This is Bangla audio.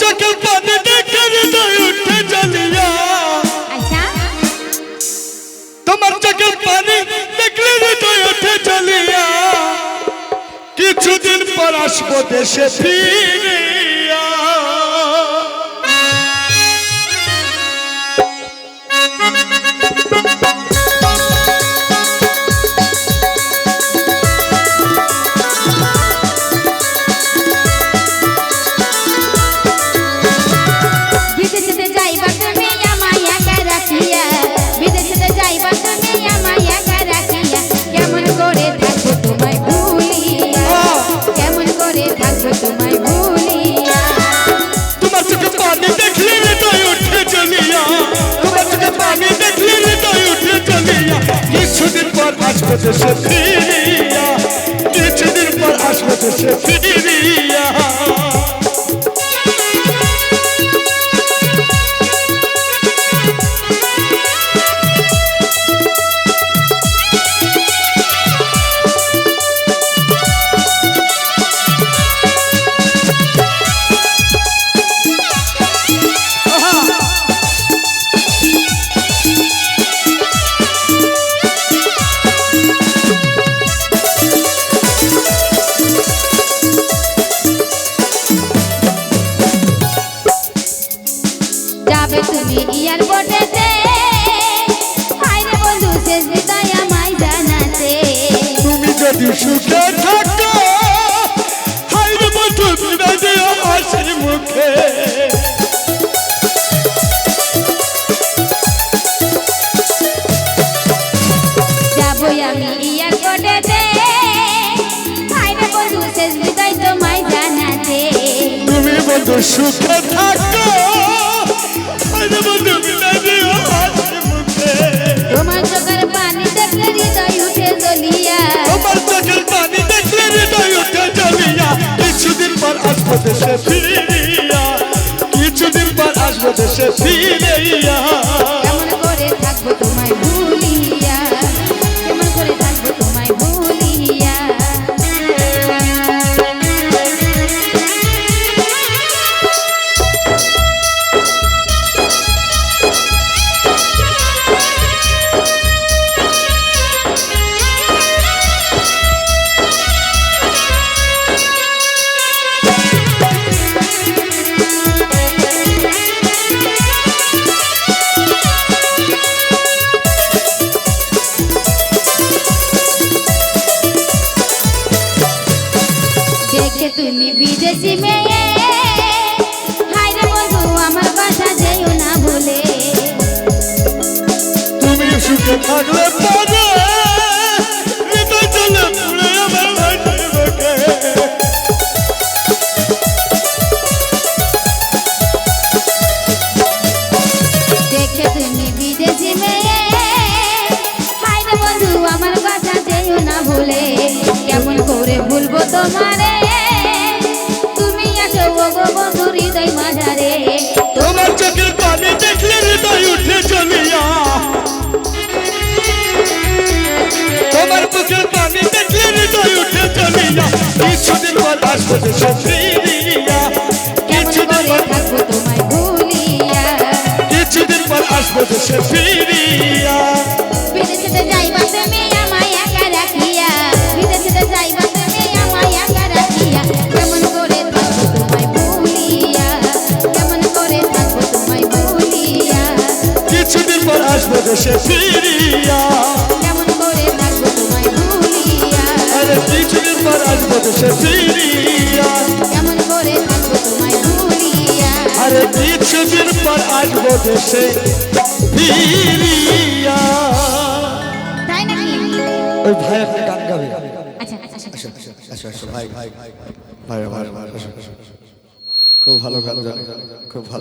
চোখের পানি দেখে হৃদয় উঠে জ্বালিয়া। আচ্ছা। তোমার চোখের পানি দেখলে হৃদয় উঠে জ্বালিয়া। কিছুদিন পর আসব দেশে ফিরিয়া আসব সে ফিরিয়া কিছুদিন পর আসবে সে ফিরিয়া। যাবে তুমি হায়রে বন্ধু শেষ বিদায় আমায় জানাতে। তুমি যদি সুখে থাকো হাইরে বন্ধু বিদায় দিও হাসি মুখে। যাবই আমি এয়ারপোর্টেতে হায়রে বন্ধু শেষ বিদায় তোমায় জানাতে। তুমি বন্ধু সুখে থাকো আসব দেশে ফিরিয়া কিছুদিন পর আসব দেশে ফিরিয়া দেখে তুমি বিদেশি মেয়ে। হায়রে বন্ধু আমার কথা যেও না ভুলে তুমি সুখে থাকলে পরে আমার বন্ধু আমার কথা যেও না ভুলে কেমন করে ভুলবো তোমারে? তুমি আসো গো গো বন্ধু হৃদয় মাঝারে। তোমার চোখের পানি দেখলে হৃদয় উঠে চলিয়া। তোমার বুকের পানি দেখলে হৃদয় উঠে চলিয়া। কিছুদিন পর আসব ফিরিয়া কিছুদিন পর থাকব তোমায় ভুলিয়া? কিছুদিন পর আসব দেশে ফিরিয়া ফিরিয়া কেমন করে থাকব তোমায় ভুলিয়া আরে কিছুদিন পর আসব দেশে ফিরিয়া কেমন করে থাকব তোমায় ভুলিয়া আরে কিছুদিন পর আসব দেশে ফিরিয়া তাই নাকি ওই ভাই একটা গান গাবে আচ্ছা আচ্ছা আচ্ছা আসো ভাই ভাই ভাই ভাই ভাই। খুব ভালো গান খুব ভালো